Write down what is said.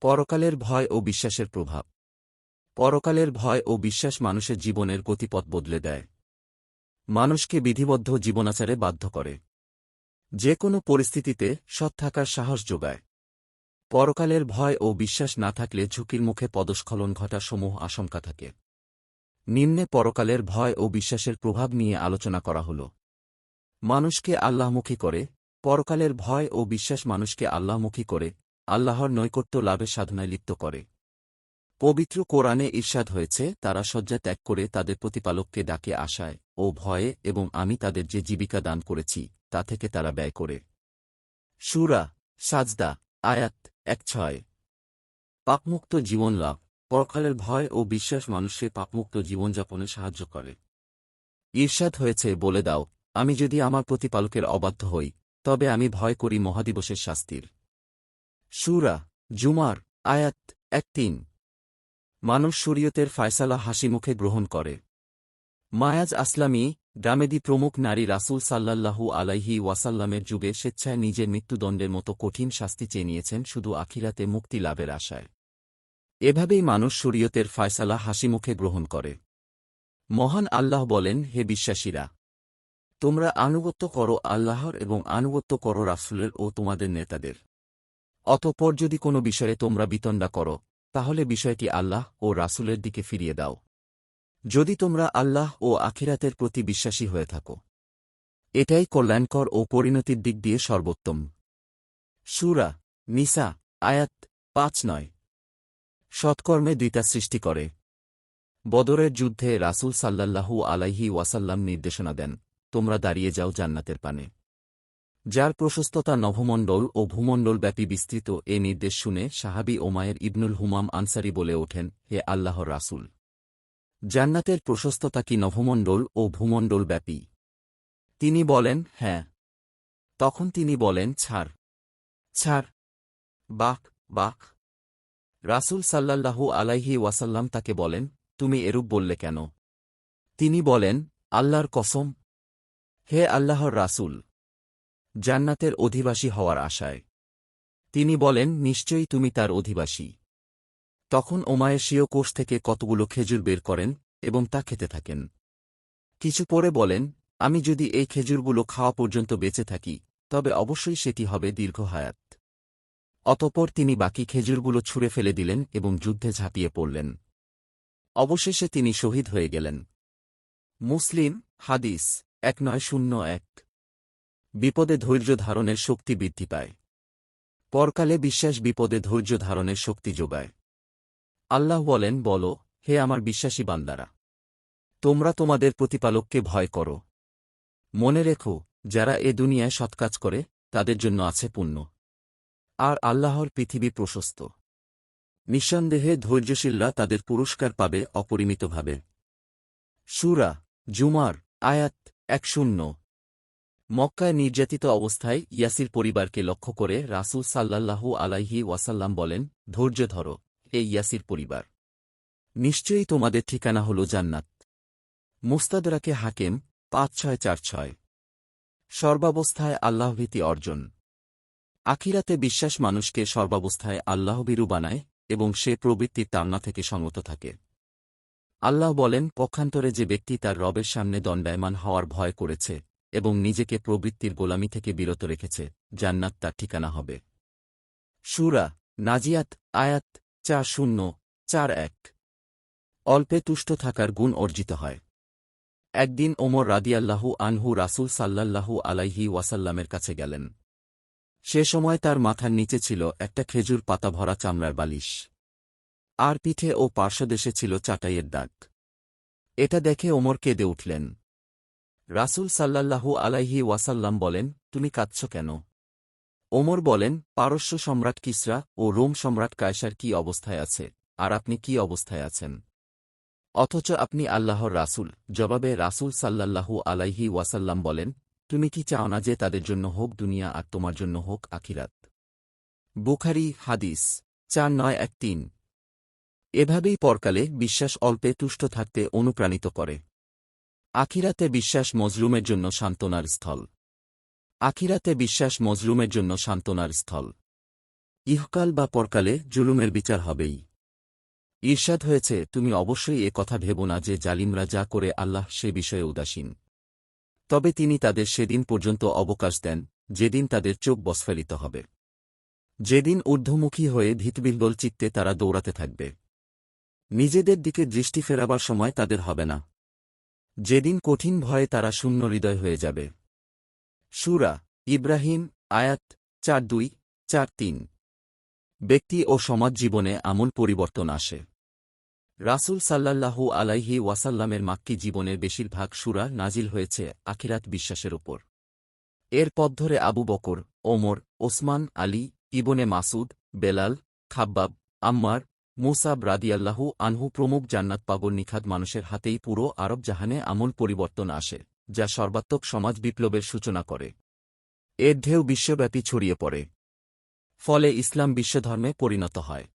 পরকালের ভয় ও বিশ্বাসের প্রভাব। পরকালের ভয় ও বিশ্বাস মানুষের জীবনের গতিপথ বদলে দেয়। মানুষকে বিধিবদ্ধ জীবনাচারে বাধ্য করে। যে কোনো পরিস্থিতিতে সৎ থাকার সাহস যোগায়। পরকালের ভয় ও বিশ্বাস না থাকলে ঝুঁকির মুখে পদস্খলন ঘটা সমূহ আশঙ্কা থাকে। নিম্নে পরকালের ভয় ও বিশ্বাসের প্রভাব নিয়ে আলোচনা করা হল। মানুষকে আল্লাহমুখী করে, পরকালের ভয় ও বিশ্বাস মানুষকে আল্লাহমুখী করে আল্লাহর নৈকট্য লাভের সাধনায় লিপ্ত করে। পবিত্র কোরআনে ঈর্ষাদ হয়েছে, তারা শয্যা ত্যাগ করে তাদের প্রতিপালককে ডাকে আশায় ও ভয়ে, এবং আমি তাদের যে জীবিকা দান করেছি, তা থেকে তারা ব্যয় করে। সুরা সাজদা, আয়াত এক ছয়। পাপমুক্ত জীবন লাভ, পরকালের ভয় ও বিশ্বাস মানুষকে পাপমুক্ত জীবনযাপনে সাহায্য করে। ঈর্ষাদ হয়েছে, বলে দাও, আমি যদি আমার প্রতিপালকের অবাধ্য হই, তবে আমি ভয় করি মহাদিবসের শাস্তির। সুরা, জুমার, আয়াত এক তিন মানুষ শরীয়তের ফায়সালা হাসি মুখে গ্রহণ করে। মায়াজ আসলামী, ডামেদি প্রমুখ নারী রাসুল সাল্লাল্লাহু আলাইহি ওয়াসাল্লামের যুগে স্বেচ্ছায় নিজের মৃত্যুদণ্ডের মতো কঠিন শাস্তি চেয়ে নিয়েছেন শুধু আখিরাতে মুক্তি লাভের আশায়। এভাবেই মানুষ শরীয়তের ফায়সালা হাসিমুখে গ্রহণ করে। মহান আল্লাহ বলেন, হে বিশ্বাসীরা! তোমরা আনুগত্য করো আল্লাহর এবং আনুগত্য করো রাসুলের ও তোমাদের নেতাদের। অতঃপর যদি কোনো বিষয়ে তোমরা বিতণ্ডা করো, তাহলে বিষয়টি আল্লাহ ও রাসুলের দিকে ফিরিয়ে দাও। যদি তোমরা আল্লাহ ও আখিরাতের প্রতি বিশ্বাসী হয়ে থাকো, এটাই কল্যাণকর ও পরিণতির দিক দিয়ে সর্বোত্তম। সুরা নিসা, আয়াত পাঁচ নয়। সৎকর্মে দুইটা সৃষ্টি করে। বদরের যুদ্ধে রাসুল সাল্লাল্লাহু আলাইহি ওয়াসাল্লাম নির্দেশনা দেন, তোমরা দাঁড়িয়ে যাও জান্নাতের পানে। যার প্রশস্ততা নভমণ্ডল ও ভূমণ্ডলব্যাপী বিস্তৃত, এ নির্দেশ শুনে সাহাবি ওমায়ের ইবনুল হুমাম আনসারি বলে ওঠেন, হে আল্লাহর রাসুল, জান্নাতের প্রশস্ততা কি নভমণ্ডল ও ভূমণ্ডলব্যাপী তিনি বলেন হ্যাঁ। তখন তিনি বলেন, ছাড়। ছাড়? বাক বাক। রাসুল সাল্লাল্লাহু আলাইহি ওয়াসাল্লাম তাকে বলেন, তুমি এরূপ বললে কেন? তিনি বলেন, আল্লাহর কসম। হে আল্লাহর রাসুল জান্নাতের অধিবাসী হওয়ার আশায়। তিনি বলেন, নিশ্চয়ই তুমি তার অধিবাসী। তখন ওমায়েশীয় কোষ থেকে কতগুলো খেজুর বের করেন এবং তা খেতে থাকেন। কিছু পরে বলেন, আমি যদি এই খেজুরগুলো খাওয়া পর্যন্ত বেঁচে থাকি, তবে অবশ্যই সেটি হবে দীর্ঘ হায়াত। অতপর তিনি বাকি খেজুরগুলো ছুঁড়ে ফেলে দিলেন এবং যুদ্ধে ঝাঁপিয়ে পড়লেন। অবশেষে তিনি শহীদ হয়ে গেলেন। মুসলিম হাদিস এক নয় শূন্য এক। বিপদে ধৈর্য ধারণের শক্তি বৃদ্ধি পায়। পরকালে বিশ্বাস বিপদে ধৈর্য ধারণের শক্তি যোগায়। আল্লাহ বলেন, বল, হে আমার বিশ্বাসী বান্দারা, তোমরা তোমাদের প্রতিপালককে ভয় করো। মনে রেখো, যারা এ দুনিয়ায় সৎকাজ করে, তাদের জন্য আছে পুণ্য। আর আল্লাহর পৃথিবী প্রশস্ত। নিঃসন্দেহে ধৈর্যশীলরা তাদের পুরস্কার পাবে অপরিমিতভাবে। সুরা জুমার আয়াত এক শূন্য। মক্কায় নির্যাতিত অবস্থায় ইয়াসির পরিবারকে লক্ষ্য করে রাসুল সাল্লাল্লাহু আলাইহি ওয়াসাল্লাম বলেন, ধৈর্য ধরো এই ইয়াসির পরিবার। নিশ্চয়ই তোমাদের ঠিকানা হল জান্নাত। মুস্তাদরাকে হাকেম, পাঁচ ছয় চার ছয়। সর্বাবস্থায় আল্লাহভীতি অর্জন। আখিরাতে বিশ্বাস মানুষকে সর্বাবস্থায় আল্লাহবিরু বানায় এবং সে প্রবৃত্তির তান্না থেকে সঙ্গত থাকে। আল্লাহ বলেন, পক্ষান্তরে যে ব্যক্তি তার রবের সামনে দণ্ডায়মান হওয়ার ভয় করেছে এবং নিজেকে প্রবৃত্তির গোলামি থেকে বিরত রেখেছে, জান্নাত তার ঠিকানা হবে। সুরা নাজিয়াত, আয়াত চার শূন্য, চার এক। অল্পে তুষ্ট থাকার গুণ অর্জিত হয়। একদিন ওমর রাদিয়াল্লাহু আনহু রাসুল সাল্লাল্লাহু আলাইহি ওয়াসাল্লামের কাছে গেলেন। সে সময় তার মাথার নিচে ছিল একটা খেজুর পাতা ভরা চামড়ার বালিশ। আর পিঠে ও পার্শ্বদেশে ছিল চাটাইয়ের দাগ। এটা দেখে ওমর কেঁদে উঠলেন। রাসুল সাল্লাল্লাহু আলাইহি ওয়াসাল্লাম বলেন, তুমি কাঁদছ কেন? ওমর বলেন, পারস্য সম্রাট কিসরা ও রোম সম্রাট কায়সার কি অবস্থায় আছে? আর আপনি কি অবস্থায় আছেন? অথচ আপনি আল্লাহর রাসুল। জবাবে রাসুল সাল্লাল্লাহু আলাইহি ওয়াসাল্লাম বলেন, তুমি কি চাও না যে তাদের জন্য হোক দুনিয়া আর তোমার জন্য হোক আখিরাত? বুখারি হাদিস চার নয় এক তিন। এভাবেই পরকালে বিশ্বাস অল্পে তুষ্ট থাকতে অনুপ্রাণিত করে। আখিরাতে বিশ্বাস মজলুমের জন্য সান্ত্বনার স্থল। আখিরাতে বিশ্বাস মজলুমের জন্য সান্ত্বনার স্থল। ইহকাল বা পরকালে জুলুমের বিচার হবেই। ঈর্ষাদ হয়েছে, তুমি অবশ্যই এ কথা ভেব না যে জালিমরা যা করে আল্লাহ সে বিষয়ে উদাসীন। তবে তিনি তাদের সেদিন পর্যন্ত অবকাশ দেন, যেদিন তাদের চোখ বস্ফালিত হবে। যেদিন ঊর্ধ্বমুখী হয়ে ভীতবিহ্বল চিত্তে তারা দৌড়াতে থাকবে। নিজেদের দিকে দৃষ্টি ফেরাবার সময় তাদের হবে না। যেদিন কঠিন ভয়ে তারা শূন্য হৃদয় হয়ে যাবে। সুরা ইব্রাহিম, আয়াত চার দুই, চার তিন। ব্যক্তি ও সমাজ জীবনে আমূল পরিবর্তন আসে। রাসূল সাল্লাল্লাহু আলাইহি ওয়াসাল্লামের মাক্কি জীবনের বেশিরভাগ সুরা নাজিল হয়েছে আখিরাত বিশ্বাসের ওপর এর পথ ধরে আবু বকর, ওমর, ওসমান, আলী, ইবনে মাসুদ বেলাল, খাব্বাব, আম্মার মুসাব রাদিয়াল্লাহু আনহু প্রমুখ জান্নাত পাগল নিখাদ মানুষের হাতেই পুরো আরব জাহানে আমূল পরিবর্তন আসে, যা সর্বাত্মক সমাজ বিপ্লবের সূচনা করে। এর ঢেউ বিশ্বব্যাপী ছড়িয়ে পড়ে। ফলে ইসলাম বিশ্বধর্মে পরিণত হয়।